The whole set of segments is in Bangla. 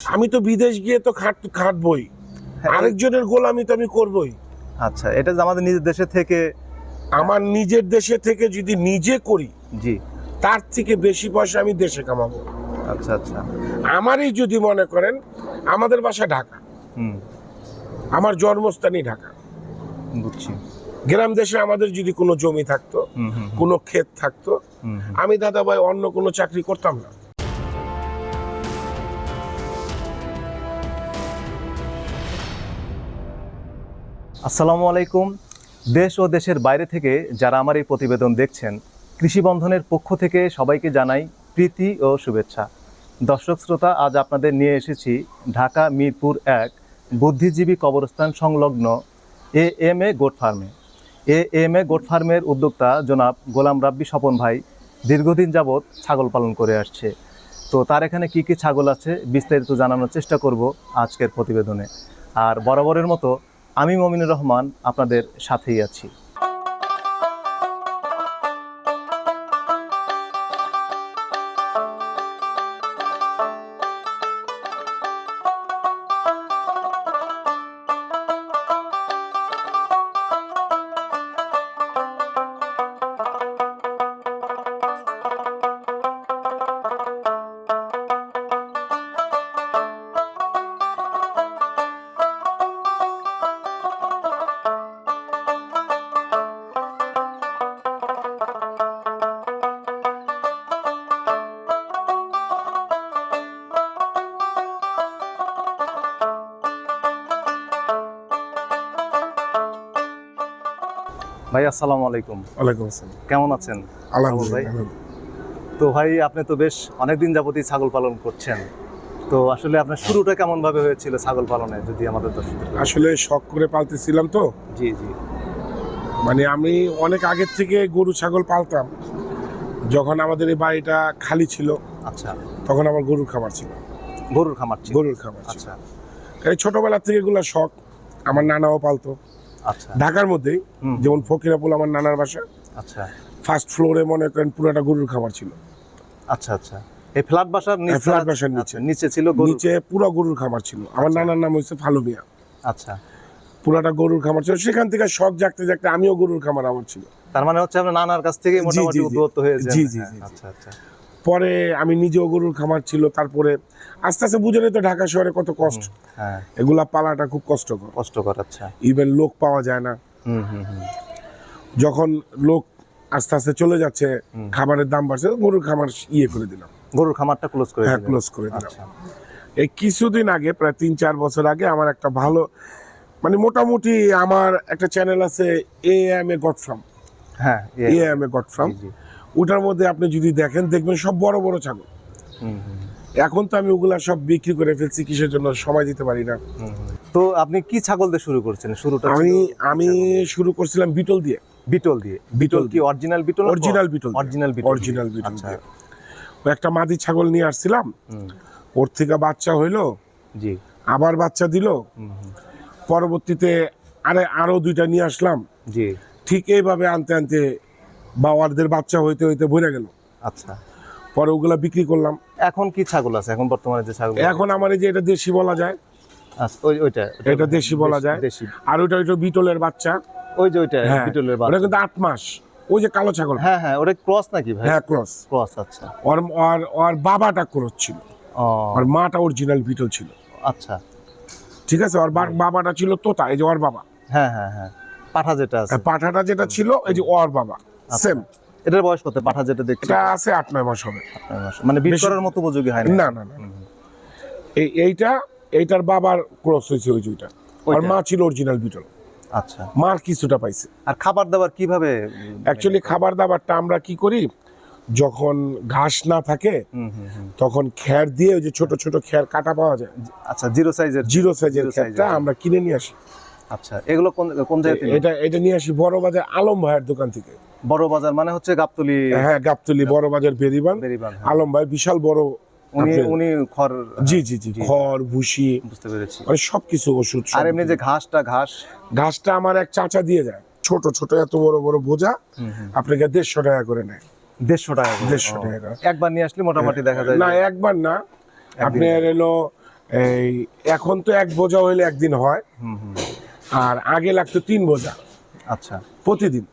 আমি তো বিদেশ গিয়ে তো খাট খাটবই। হ্যাঁ, আরেকজনের গোলামি তো আমি করবই। আচ্ছা এটা যে আমাদের নিজের দেশে থেকে আমার নিজের দেশে থেকে যদি নিজে করি জি। তার থেকে বেশি পয়সা আমি দেশে কামাবো। আচ্ছা আচ্ছা। আমারই যদি মনে করেন আমাদের বাসা ঢাকা। হুম। আমার জন্মস্থানই ঢাকা। বুঝছি। গ্রাম দেশে আমাদের যদি কোনো জমি থাকতো কোনো ক্ষেত থাকতো। আমি দাদা ভাই অন্য কোনো চাকরি করতাম না। আসসালামু আলাইকুম। দেশ ও দেশের বাইরে থেকে যারা আমার এই প্রতিবেদন দেখছেন, কৃষি বন্ধনের পক্ষ থেকে সবাইকে জানাই প্রীতি ও শুভেচ্ছা। দর্শক শ্রোতা, আজ আপনাদের নিয়ে এসেছি ঢাকা মিরপুর এক বুদ্ধিজীবী কবরস্থান সংলগ্ন এ এম এ গোট ফার্মে। এ এম এ গোট ফার্মের উদ্যোক্তা জনাব গোলাম রাব্বি স্বপন ভাই দীর্ঘদিন যাবৎ ছাগল পালন করে আসছে। তো তার এখানে কি কি ছাগল আছে বিস্তারিত জানানোর চেষ্টা করব আজকের প্রতিবেদনে। আর বরাবরের মতো আমি মমিনুর রহমান আপনাদের সাথেই আছি। ভাই আসসালামু আলাইকুম। ওয়ালাইকুম আসসালাম। কেমন আছেন? আলহামদুলিল্লাহ তো ভাই আপনি তো বেশ অনেকদিন যাবতই ছাগল পালন করছেন। তো আসলে আপনার শুরুটা কেমন ভাবে হয়েছিল ছাগল পালনে যদি আমাদের দর্শক আসলে শখ করে পালতেছিলাম তো। জি জি। মানে আমি অনেক আগের থেকে গরু ছাগল পালতাম। যখন আমাদের এই বাড়িটা খালি ছিল আচ্ছা। তখন আমার গরুর খামার ছিল। গরুর খামার ছিল? গরুর খামার আচ্ছা। এই ছোটবেলা থেকে এগুলো শখ। আমার নানাও পালতো। ঢাকার মধ্যে যেমন ফকিরাপুল আমার নানার বাসা। আচ্ছা। ফার্স্ট ফ্লোরে মনে করেন পুরোটা গরুর খামার ছিল। আচ্ছা আচ্ছা। এই ফ্ল্যাট বাসার নিচে ফ্ল্যাট বাসার নিচে। আচ্ছা, নিচে ছিল গরু নিচে পুরো গরুর খামার ছিল। আমার আচ্ছা। নানার নাম হচ্ছে ফালু মিয়া। আচ্ছা। পুরাটা গরুর খামার ছিল। সেখান থেকে শখ জাগতে জাগতে আমিও গরুর খামার আমার ছিল। তার মানে হচ্ছে আপনার নানার কাছ থেকে মোটামুটি। উদ্বুদ্ধ হয়েছে জি, জি, জি। আচ্ছা আচ্ছা। পরে আমি নিজেও গরুর খামার ছিল তারপরে আস্তে আস্তে বুঝে তো ঢাকা শহরে কত কষ্ট। হ্যাঁ। এগুলা পালাটা খুব কষ্টকর। কষ্টকর আচ্ছা। ইভেন লোক পাওয়া যায় না। হুম হুম হুম। যখন লোক আস্তে আস্তে চলে যাচ্ছে খাবারের দাম বাড়ছে গরুর খামার ইয়ে করে দিলাম। গরুর খামারটা ক্লোজ করে হ্যাঁ ক্লোজ করে দিলাম। আচ্ছা। এই কিছুদিন আগে প্রায় তিন চার বছর আগে আমার একটা ভালো মানে মোটামুটি আমার একটা চ্যানেল আছে এ এম এ গড ফ্রাম হ্যাঁ এ এম এ গড ফ্রাম। ওটার মধ্যে আপনি যদি দেখেন দেখবেন সব বড় বড় ছাগল। এখন তো আমি ওগুলা সব বিক্রি করে ফেলছি কিসের জন্য সময় দিতে পারি না। তো আপনি কি ছাগল দিয়ে শুরু করছেন? শুরুটা আমি আমি শুরু করছিলাম বিটল দিয়ে। বিটল দিয়ে। বিটল কি original Beetal original Beetal original Beetal original Beetal আচ্ছা। একটা মাদি ছাগল নিয়ে আসছিলাম। ওর থেকে বাচ্চা হইল। জি। আবার বাচ্চা দিল। পরবর্তীতে আরে আরও দুইটা নিয়ে আসলাম। জি। ঠিক এইভাবে আনতে আনতে বাওয়ারদের বাচ্চা হইতে হইতে ভরে গেল। আচ্ছা। পরে ওগুলা বিক্রি করলাম। এখন কি ছাগল আছে? এখন বর্তমানে যে ছাগল এখন আমার এই যে এটা দেশি বলা যায়। আচ্ছা, ওই ওইটা। এটা দেশি বলা যায়। দেশি। আর ওইটা ওইটা বিটলের বাচ্চা। ওই যে ওইটা হ্যাঁ, বিটলের ওটা কিন্তু আট মাস। ওই যে কালো ছাগল। হ্যাঁ হ্যাঁ ওটা ক্রস নাকি ভাই? হ্যাঁ ক্রস। ক্রস আচ্ছা। ওর ওর ওর বাবাটা ক্রস ছিল। আর মাটা অরিজিনাল বিটল ছিল। আচ্ছা। ঠিক আছে? ওর বা- বাবাটা ছিল তোতা এই যে ওর বাবা। হ্যাঁ হ্যাঁ হ্যাঁ। পাঠা যেটা আছে। পাঠাটা যেটা ছিল এই যে ওর বাবা। সেম এটার বয়স কত? পাঠা যেটা দেখছি। এটা আছে আট নয় মাস হবে। মানে বিট করার মতো উপযোগী হয় না না না। এই এইটা এইটার বাবার ক্রস হয়েছে ওই দুইটা আর মা ছিল অরিজিনাল বিটল আচ্ছা। মার কিছুটা পাইছে। আর খাবার দাবার কীভাবে? অ্যাকচুয়ালি খাবার দাবারটা আমরা কি করি? যখন ঘাস না থাকে। তখন খ্যার দিয়ে ওই যে ছোট ছোট খ্যার কাটা পাওয়া যায়। আচ্ছা জিরো সাইজের জিরো সাইজের খ্যারটা। আমরা কিনে নিয়ে আসি। আচ্ছা এগুলো কোন কোন জায়গা থেকে এটা এটা নিয়ে আসি বড় বাজার আলম ভাইয়ের দোকান থেকে। বড় বাজার মানে হচ্ছে গাবতলি হ্যাঁ গাবতলি বড় বাজার বেরিবান। হ্যাঁ। আলম ভাই বিশাল বড় উনি উনি খড় জি জি জি। খড় ভুসি বুঝতে পেরেছি। মানে সবকিছু ওষুধ আর এমনি যে ঘাসটা ঘাস? ঘাসটা আমার এক চাচা দিয়ে যায়। ছোট ছোট এত বড় বড় বোঝা আপনাকে দেড়শো টাকা করে নেয়। দেড়শো টাকা দেড়শো টাকা। একবার নিয়ে আসলে মোটামুটি দেখা যায় না একবার না। আপনার এলো এই এখন তো এক বোঝা হইলে একদিন হয়। হুম হুম। আর আগে লাগতো তিন বোঝা। আচ্ছা। প্রতিদিন।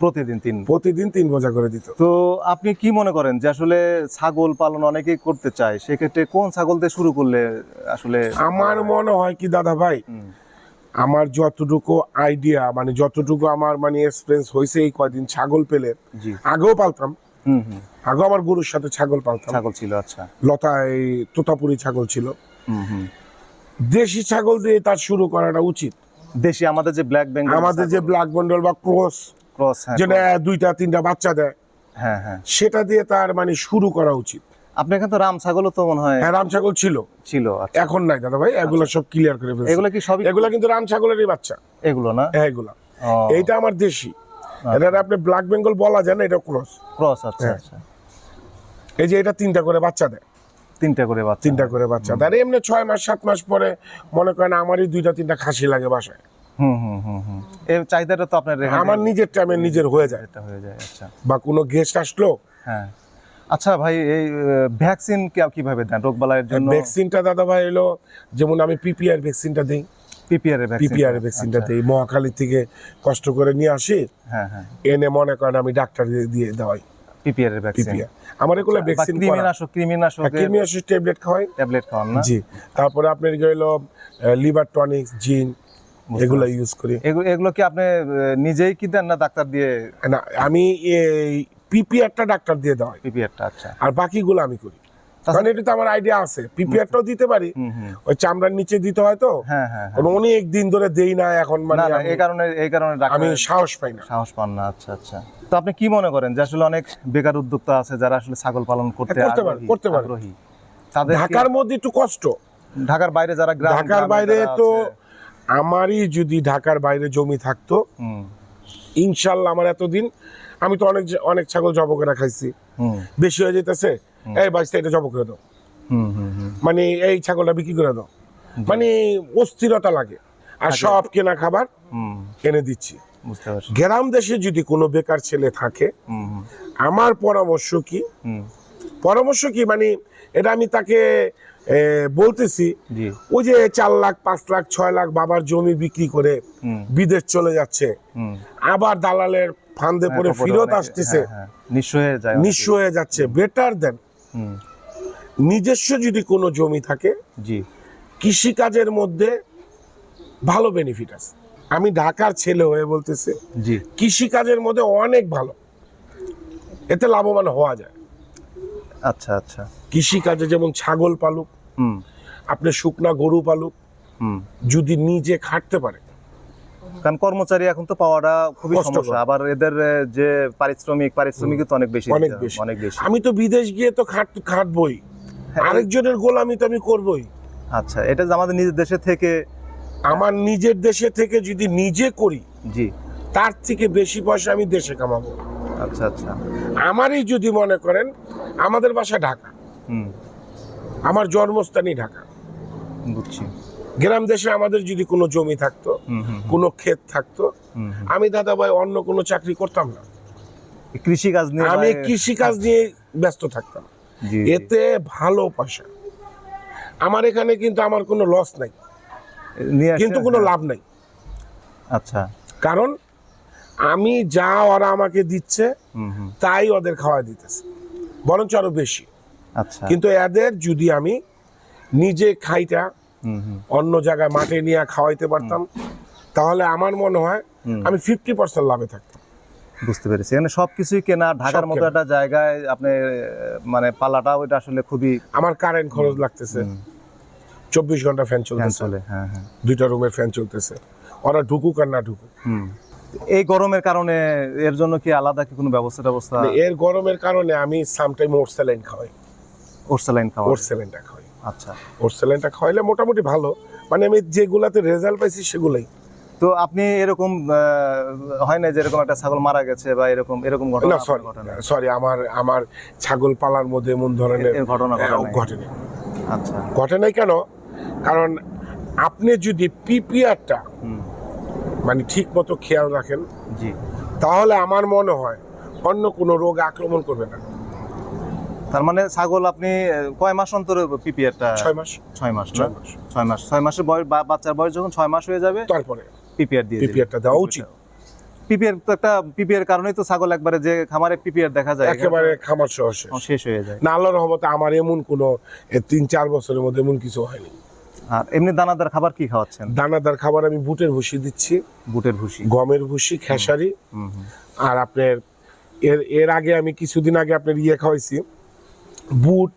প্রতিদিন তিন প্রতিদিন তিন বোঝা করে দিত। তো আপনি কি মনে করেন যে আসলে ছাগল পালন অনেকেই করতে চায়? সেক্ষেত্রে কোন ছাগল দিয়ে শুরু করলে আসলে আমার মনে হয় কি দাদা ভাই আমার যতটুকু আইডিয়া মানে যতটুকু আমার মানে এক্সপিরিয়েন্স হয়েছে এই কয়দিন ছাগল পেলে আগেও পালতাম। হুম হুম। আগেও আমার গরুর সাথে ছাগল পালতাম। ছাগল ছিল আচ্ছা। লতা এই তোতাপুরি ছাগল ছিল। হুম হুম। দেশি ছাগল দিয়ে তার শুরু করাটা উচিত। দেশি আমাদের যে ব্ল্যাক বেঙ্গল আমাদের যে ব্ল্যাক বন্ডল বা ক্রস ক্রস হ্যাঁ যেটা দুইটা তিনটা বাচ্চা দেয়। হ্যাঁ হ্যাঁ। সেটা দিয়ে তার মানে শুরু করা উচিত। আপনি এখানে তো রাম ছাগলও তো মনে হয় হ্যাঁ রাম ছাগল ছিল। ছিল আচ্ছা। এখন নাই দাদা ভাই এগুলো সব ক্লিয়ার করে ফেলছে। এগুলো কি সবই এগুলা কিন্তু রাম ছাগলেরই বাচ্চা। এগুলো না? হ্যাঁ এগুলা। এইটা আমার দেশি। এটা আপনি ব্ল্যাক বেঙ্গল বলা যায় না এটা ক্রস ক্রস আচ্ছা হ্যাঁ। আচ্ছা। এই যে এটা তিনটা করে বাচ্চা দেয়। তিনটা করে বাচ্চা। তিনটা করে বাচ্চা। আর এমনি ছয় মাস সাত মাস পরে মনে করেন আমারই দুইটা তিনটা খাসি লাগে বাসায়। হুম হুম হুম হুম। এই চাহিদাটা তো আপনার আমার নিজের টাইমে নিজের হয়ে যায়। এটা হয়ে যায় আচ্ছা। বা কোনো গেস্ট আসলো? হ্যাঁ। আচ্ছা ভাই এই ভ্যাকসিন কীভাবে দেন? রোগবালাইয়ের জন্য ভ্যাকসিনটা দাদা ভাই এলো যেমন আমি পিপিআর ভ্যাকসিনটা দিই। পিপিআর ভ্যাকসিন পিপিআর ভ্যাকসিনটা দিই। মহাখালী থেকে কষ্ট করে নিয়ে আসি। হ্যাঁ হ্যাঁ। এনে মনে করেন আমি ডাক্তার দিয়ে দেওয়াই। পিপিআর এর ভ্যাকসিন পিপিআর আমার এগুলো ভ্যাকসিন করা। কৃমিনাশক কৃমিনাশক কিমিয়াসিস ট্যাবলেট খাওয়াই। ট্যাবলেট খাওয়ান না? জি। তারপরে আপনার গেল লিভার টনিক্স জিন এগুলো ইউজ করি। এগুলো কি আপনি নিজেই কি দেন না ডাক্তার দিয়ে? না আমি এই পিপিআরটা ডাক্তার দিয়ে দেওয়াই পিপিআরটা আচ্ছা। আর বাকিগুলো আমি করি। কারণ এটা তো আমার আইডিয়া আছে। পিপিআরটাও দিতে পারি। ওই চামড়ার নিচে দিতে হয় তো। হ্যাঁ হ্যাঁ হ্যাঁ। কারণ অনেক দিন ধরে দেই না এখন মানে এই কারণে এই কারণে আমি সাহস পাই না। সাহস পান না আচ্ছা আচ্ছা। তো আপনি কি মনে করেন যে আসলে অনেক বেকার উদ্যোক্তা আছে যারা আসলে ছাগল পালন করতে করতে পারে, করতে পারে। আগ্রহী? তাদের ঢাকার মধ্যে একটু কষ্ট। ঢাকার বাইরে যারা ঢাকার বাইরে তো আমারই যদি ঢাকার বাইরে জমি থাকতো ইনশাল্লাহ আমার এতদিন আমি তো অনেক অনেক ছাগল জব করে খাইছি বেশি হয়ে যেতেছে এই বাইশটা এটা জব করে দাও। মানে এই ছাগলটা বিক্রি করে দাও। মানে অস্থিরতা লাগে। আর সব কেনা খাবার এনে দিচ্ছি। গ্রাম দেশে যদি কোনো বেকার ছেলে থাকে আমার পরামর্শ কি? পরামর্শ কি? মানে এটা আমি তাকে বলতেছি ওই যে চার লাখ পাঁচ লাখ ছয় লাখ বাবার জমি বিক্রি করে বিদেশ চলে যাচ্ছে। আবার দালালের ফান্দে পড়ে হ্যাঁ, ফিরত আসতেছে। হ্যাঁ, হ্যাঁ, নিঃস্ব হয়ে যাচ্ছে। বেটার দেন নিজস্ব যদি কোনো জমি থাকে জি। কৃষিকাজের মধ্যে ভালো বেনিফিট আছে। আমি ঢাকার ছেলে হয়ে বলতেছি জি। কৃষিকাজের মধ্যে অনেক ভালো। এতে লাভবান হওয়া যায়। আচ্ছা আচ্ছা। কৃষিকাজে যেমন ছাগল পালুক আপনি শুকনা গরু পালুক যদি নিজে খাটতে পারে। কারণ কর্মচারী এখন তো পাওয়াটা খুবই। সমস্যা। আবার এদের যে পারিশ্রমিক পারিশ্রমিক তো অনেক বেশি অনেক বেশি। অনেক বেশি। আমি তো বিদেশ গিয়ে তো খাট খাটবই। হ্যাঁ, আরেকজনের গোলামি তো আমি করবই। আচ্ছা এটা যে আমাদের নিজের দেশে থেকে আমার নিজের দেশে থেকে যদি নিজে করি জি। তার থেকে বেশি পয়সা আমি দেশে কামাবো। আচ্ছা আচ্ছা। আমারই যদি মনে করেন আমাদের বাসা ঢাকা। আমার জন্মস্থানই ঢাকা। বুঝছি। গ্রাম দেশে আমাদের যদি কোনো জমি থাকতো কোনো ক্ষেত থাকতো। আমি দাদা ভাই অন্য কোনো চাকরি করতাম না। কৃষিকাজ নিয়ে আমি কৃষিকাজ নিয়ে ব্যস্ত থাকতাম। এতে ভালো পয়সা। আমার এখানে কিন্তু আমার কোনো লস নাই। কিন্তু কোনো লাভ নাই। আচ্ছা। কারণ আমি যা ওরা আমাকে দিচ্ছে তাই ওদের খাওয়া দিতেছে। বরঞ্চ আরও বেশি। কিন্তু এদের যদি আমি নিজে খাইটা অন্য জায়গায় মাঠে নিয়ে খাওয়াইতে পারতাম তাহলে আমার মনে হয় আমি ফিফটি পার্সেন্ট লাভে থাকতাম। বুঝতে পেরেছি। এখানে সবকিছুই কেনা ঢাকার মতো একটা জায়গায় আপনি মানে পালাটা ওইটা আসলে খুবই আমার কারেন্ট খরচ লাগতেছে। চব্বিশ ঘণ্টা ফ্যান চলতেছে। চলে হ্যাঁ হ্যাঁ। দুইটা রুমের ফ্যান চলতেছে। ওরা ঢুকুক আর না ঢুকুক। হুম। এই গরমের কারণে এর জন্য কি আলাদা কি কোনো ব্যবস্থা ব্যবস্থা মানে এর গরমের কারণে আমি সামটাইম ওর স্যালাইন খাওয়াই। ওরসালাইন খাওয়া ওর স্যালাইনটা খাওয়াই। আচ্ছা। ওর স্যালাইনটা খাওয়াইলে মোটামুটি ভালো। মানে আমি যেগুলাতে রেজাল্ট পাইছি সেগুলাই। তো আপনি এরকম হয় না যে এরকম একটা ছাগল মারা গেছে বা এরকম এরকম ঘটনা সরি আমার আমার ছাগল পালার মধ্যে এমন ধরনের ঘটনা ঘটে আহ, নাই। ঘটে নাই। আচ্ছা। ঘটে নাই কেন? কারণ আপনি যদি পিপিআরটা মানে ঠিক মতো খেয়াল রাখেন জি। তাহলে আমার মনে হয় অন্য কোনো রোগ আক্রমণ করবে না। তার মানে ছাগল আপনি কয় মাস অন্তর পিপিআরটা? ছয় মাস। ছয় মাস ছয় মাস। ছয় মাস। ছয় মাসের বয়স বাচ্চার বয়স যখন ছয় মাস হয়ে যাবে তারপরে পিপিআর দিয়ে পিপিআরটা দেওয়া উচিত। পিপিআর তো একটা পিপিআর কারণেই তো ছাগল একবারে যে খামারে পিপিআর দেখা যায়। একেবারে খামার সহ শেষ। হয়ে যায়। না আল্লাহর রহমতে আমার এমন কোনো তিন চার বছরের মধ্যে এমন কিছু হয়নি। আর এমনি দানাদার খাবার কি খাওয়াচ্ছেন? দানাদার খাবার আমি বুটের ভুসি দিচ্ছি। বুটের ভুসি। গমের ভুসি খেসারি। আর আপনার এর এর আগে আমি কিছুদিন আগে আপনার ইয়ে খাওয়াইছি। বুট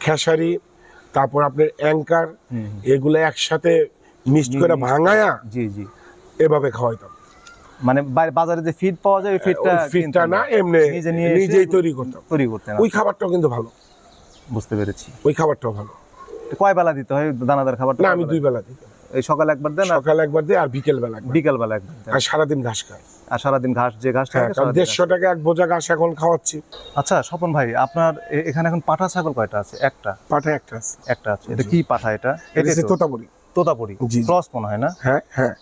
খেসারি তারপর আপনার অ্যাঙ্কার এগুলো একসাথে মিক্সড করে ভাঙায়া জি জি। এভাবে খাওয়াইতাম। মানে বাজারে যে ফিড পাওয়া যায় ওই ফিডটা ফিটটা না এমনি নিজেই তৈরি করতাম। তৈরি করতেন। ওই খাবারটাও কিন্তু ভালো। বুঝতে পেরেছি। ওই খাবারটাও ভালো। কয় বেলা দিতে হয় দানাদার খাবারটা? না আমি? দুই বেলা দিই এই সকালে একবার দেন সকালে একবার দিই আর বিকেল বেলা একবার বিকাল বেলা একবার আর সারাদিন ঘাস খাই আর সারাদিন ঘাস যে ঘাস হ্যাঁ দেড়শো টাকা এক বোঝা ঘাস এখন খাওয়াচ্ছি। আচ্ছা স্বপন ভাই আপনার এখানে এখন পাঠা ছাগল কয়টা আছে? একটা? পাঠা একটা আছে। একটা আছে। এটা কি পাঠা এটা? এটা হচ্ছে তো? তোতাপুরি। তোতাপুরি। ক্রস মনে হয় না? হ্যাঁ হ্যাঁ।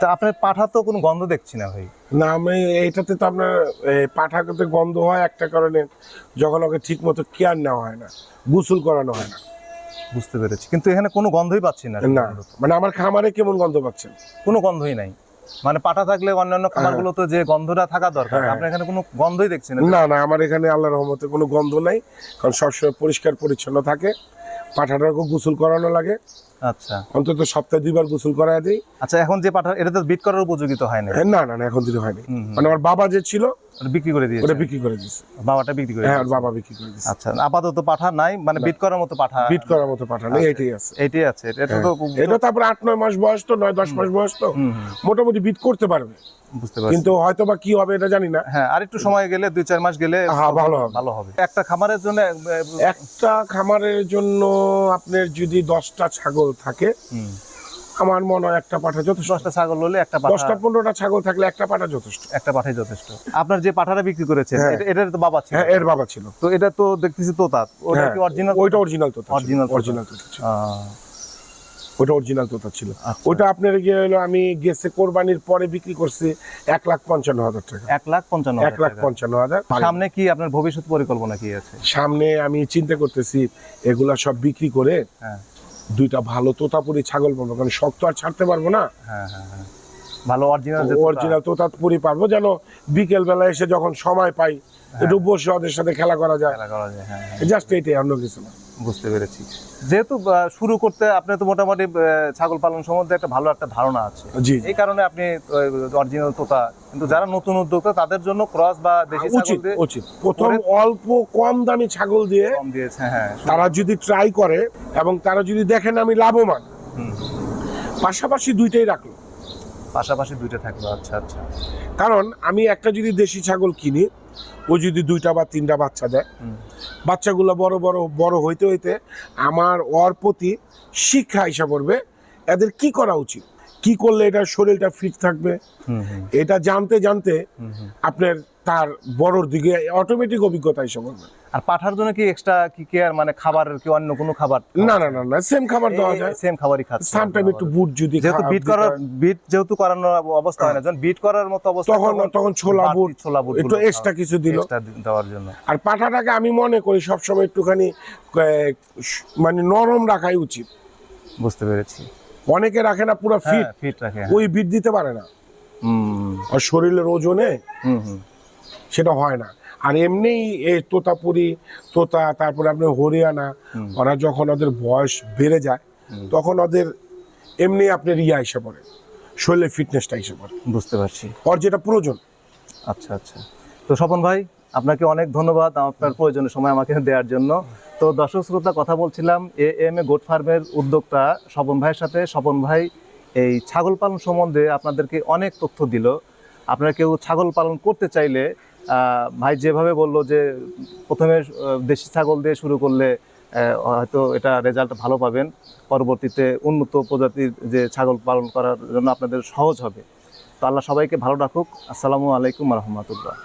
তা আপনার পাঠা তো কোনো গন্ধ দেখছি না ভাই। না আমি এইটাতে তো আপনার পাঠাতে গন্ধ হয় একটা কারণে যখন ওকে ঠিক মতো কেয়ার নেওয়া হয় না গোসল করানো হয় না। বুঝতে পেরেছি। কিন্তু এখানে কোনো গন্ধই পাচ্ছি না না মানে আমার খামারে কেমন গন্ধ পাচ্ছেন? কোনো গন্ধই নাই। মানে পাঠা থাকলে অন্যান্য খামারগুলো তো যে গন্ধটা থাকা দরকার হ্যাঁ। আপনি এখানে কোনো গন্ধই দেখছেন না? না আমার এখানে আল্লাহর রহমতে কোনো গন্ধ নাই কারণ সবসময় পরিষ্কার পরিচ্ছন্ন থাকে। পাঠাটাকে গোসল করানো লাগে। আচ্ছা। অন্তত সপ্তাহে দুইবার গোসল করায় দিই। আচ্ছা এখন যে পাঠা এটা তো বিট করার উপযোগী তো হয় না হ্যাঁ, না না না এখন দিতে হয়নি। মানে আমার বাবা যে ছিল বিক্রি করে দিয়েছে? ওটা বিক্রি করে বাবাটা বিক্রি করে হ্যাঁ বাবা বিক্রি করে দিচ্ছে আচ্ছা আপাতত পাঠা নাই মানে বিট করার মতো পাঠা? বিট করার মতো পাঠা নেই এটাই আছে। এটাই আছে এটা তো হ্যাঁ। এটা তারপর মাস বয়স তো মাস বয়স তো। মোটামুটি বিট করতে পারবে। বুঝতে পারছি। কিন্তু হয়তো বা কি হবে এটা জানি না। হ্যাঁ আর একটু সময় গেলে দুই চার মাস গেলে হ্যাঁ, ভালো হবে। ভালো হবে। একটা খামারের জন্য একটা খামারের জন্য আপনার যদি দশটা ছাগল থাকে হুম, আমার মনে হয় একটা পাঠা যথেষ্ট। দশটা ছাগল হলে একটা পাঠা। দশটা পনেরোটা ছাগল থাকলে একটা পাঠা যথেষ্ট। একটা পাঠাই যথেষ্ট। আপনার যে পাঠাটা বিক্রি করেছেন হ্যাঁ। এটার তো বাবা ছিল। হ্যাঁ এর বাবা ছিল। তো এটা তো দেখতেছি তোতা ওটা হ্যাঁ, কি অরিজিনাল ওইটা অরিজিনাল তোতা তোতা। অরিজিনাল তোতা ছিল। ওটা অরিজিনাল তোতা ছিল। আচ্ছা। ওটা আপনার গিয়ে হলো আমি গেছে কোরবানির পরে বিক্রি করছি এক লাখ পঞ্চান্ন হাজার টাকা। এক লাখ পঞ্চান্ন এক লাখ পঞ্চান্ন হাজার। সামনে কি আপনার ভবিষ্যৎ পরিকল্পনা কি আছে? সামনে আমি চিন্তা করতেছি এগুলা সব বিক্রি করে হ্যাঁ। দুইটা ভালো তোতাপুরি ছাগল পাবো কারণ শক্ত আর ছাড়তে পারব না। হ্যাঁ হ্যাঁ হ্যাঁ। ভালো অরিজিনাল অরিজিনাল তোতাপুরি পারব যেন বিকেল বেলা এসে যখন সময় পাই একটু বসে ওদের সাথে খেলা করা যায়। খেলা করা যায় জাস্ট এইটাই অন্য কিছু না। বুঝতে পেরেছি। যেহেতু শুরু করতে আপনি তো মোটামুটি ছাগল পালন সম্বন্ধে একটা ভালো একটা ধারণা আছে। জি এই কারণে আপনি অরিজিনাল তোতা। কিন্তু যারা নতুন উদ্যোক্তা তাদের জন্য ক্রস বা দেশি ছাগল উচিত উচিত। প্রথম অল্প কম দামি ছাগল দিয়ে কম দিয়েছে হ্যাঁ তারা যদি ট্রাই করে এবং তারা যদি দেখেন আমি লাভবান। পাশাপাশি দুইটাই রাখল। পাশাপাশি দুইটা থাকল আচ্ছা আচ্ছা কারণ আমি একটা যদি দেশি ছাগল কিনি ও যদি দুইটা বা তিনটা বাচ্চা দেয়। বাচ্চাগুলো বড় বড় বড় হইতে হইতে আমার ওর প্রতি শিক্ষা হিসাব করবে এদের কি করা উচিত কি করলে এটা শরীরটা ফিট থাকবে? এটা জানতে জানতে। আপনার তার বড়র দিকে অটোমেটিক অভিজ্ঞতা হিসাব করবে আর পাঠার জন্য কি এক্সট্রা কি কেয়ার মানে খাবার কি অন্য কোনো খাবার? না না না না সেম খাবার দেওয়া যায়। সেম খাবারই খাচ্ছে সামটাইম একটু বুট যদি যেহেতু বিট করার বিট যেহেতু করানোর অবস্থা হয় না। যখন বিট করার মতো অবস্থা তখন তখন ছোলা বুট ছোলা বুট একটু এক্সট্রা কিছু দিল। দেওয়ার জন্য। আর পাঠাটাকে আমি মনে করি সবসময় একটুখানি মানে নরম রাখাই উচিত। বুঝতে পেরেছি। অনেকে রাখে না পুরো ফিট হ্যাঁ ফিট রাখে ওই বিট দিতে পারে না। আর শরীরের ওজনে হুম হুম। সেটা হয় না। আর এমনিই এই তোতাপুরি তোতা তারপরে আপনার হরিয়ানা। ওরা যখন ওদের বয়স বেড়ে যায় তখন ওদের এমনি আপনার ইয়া এসে পড়ে শরীরের ফিটনেসটা এসে পড়ে। বুঝতে পারছি। ওর যেটা প্রয়োজন। আচ্ছা আচ্ছা। তো স্বপন ভাই আপনাকে অনেক ধন্যবাদ আপনার প্রয়োজনের সময় আমাকে দেওয়ার জন্য। তো দর্শক শ্রোতা কথা বলছিলাম এ এম এ গোট ফার্মের উদ্যোক্তা স্বপন ভাইয়ের সাথে। স্বপন ভাই এই ছাগল পালন সম্বন্ধে আপনাদেরকে অনেক তথ্য দিল। আপনারা কেউ ছাগল পালন করতে চাইলে ভাই যেভাবে বলল যে প্রথমে দেশি ছাগল দিয়ে শুরু করলে হয়তো এটা রেজাল্ট ভালো পাবেন। পরবর্তীতে উন্নত প্রজাতির যে ছাগল পালন করার জন্য আপনাদের সহজ হবে। তো আল্লাহ সবাইকে ভালো রাখুক। আসসালামু আলাইকুম রহমতুল্লাহ।